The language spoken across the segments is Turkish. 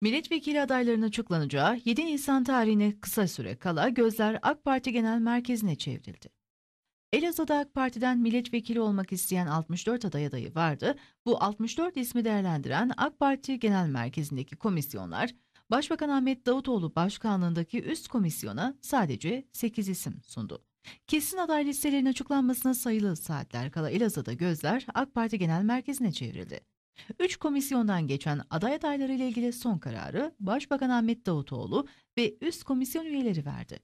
Milletvekili adaylarının açıklanacağı 7 Nisan tarihine kısa süre kala gözler AK Parti Genel Merkezi'ne çevrildi. Elazığ'da AK Parti'den milletvekili olmak isteyen 64 aday adayı vardı. Bu 64 ismi değerlendiren AK Parti Genel Merkezi'ndeki komisyonlar, Başbakan Ahmet Davutoğlu başkanlığındaki üst komisyona sadece 8 isim sundu. Kesin aday listelerinin açıklanmasına sayılı saatler kala Elazığ'da gözler AK Parti Genel Merkezi'ne çevrildi. Üç komisyondan geçen aday adayları ile ilgili son kararı Başbakan Ahmet Davutoğlu ve üst komisyon üyeleri verdi.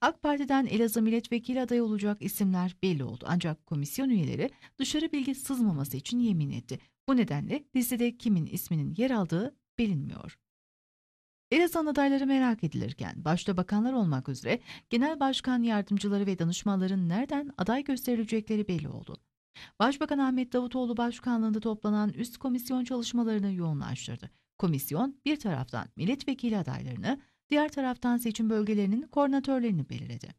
AK Parti'den Elazığ milletvekili adayı olacak isimler belli oldu ancak komisyon üyeleri dışarı bilgi sızmaması için yemin etti. Bu nedenle listede kimin isminin yer aldığı bilinmiyor. Elazığ adayları merak edilirken başta bakanlar olmak üzere genel başkan yardımcıları ve danışmanların nereden aday gösterilecekleri belli oldu. Başbakan Ahmet Davutoğlu başkanlığında toplanan üst komisyon çalışmalarını yoğunlaştırdı. Komisyon bir taraftan milletvekili adaylarını, diğer taraftan seçim bölgelerinin koordinatörlerini belirledi.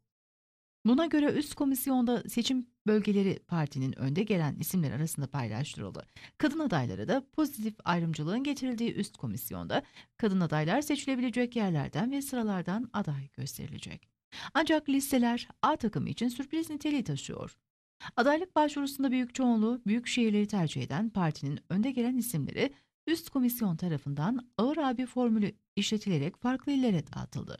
Buna göre üst komisyonda seçim bölgeleri partinin önde gelen isimler arasında paylaştırıldı. Kadın adayları da pozitif ayrımcılığın getirildiği üst komisyonda kadın adaylar seçilebilecek yerlerden ve sıralardan aday gösterilecek. Ancak listeler A takımı için sürpriz niteliği taşıyor. Adaylık başvurusunda büyük çoğunluğu büyük şehirleri tercih eden partinin önde gelen isimleri üst komisyon tarafından ağır abi formülü işletilerek farklı illere dağıtıldı.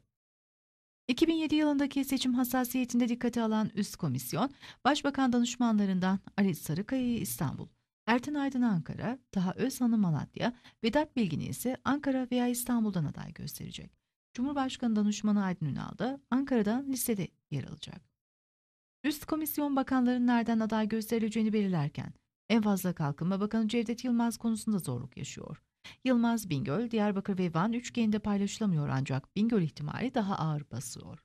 2007 yılındaki seçim hassasiyetinde dikkate alan üst komisyon, Başbakan danışmanlarından Ali Sarıkaya'yı İstanbul, Erten Aydın Ankara, Taha Özhan'ı Malatya, Vedat Bilgin'i ise Ankara veya İstanbul'dan aday gösterecek. Cumhurbaşkanı danışmanı Aydın Ünal da Ankara'dan listede yer alacak. Üst komisyon bakanların nereden aday gösterileceğini belirlerken, en fazla Kalkınma Bakanı Cevdet Yılmaz konusunda zorluk yaşıyor. Yılmaz Bingöl, Diyarbakır ve Van üçgeninde paylaşılamıyor ancak Bingöl ihtimali daha ağır basıyor.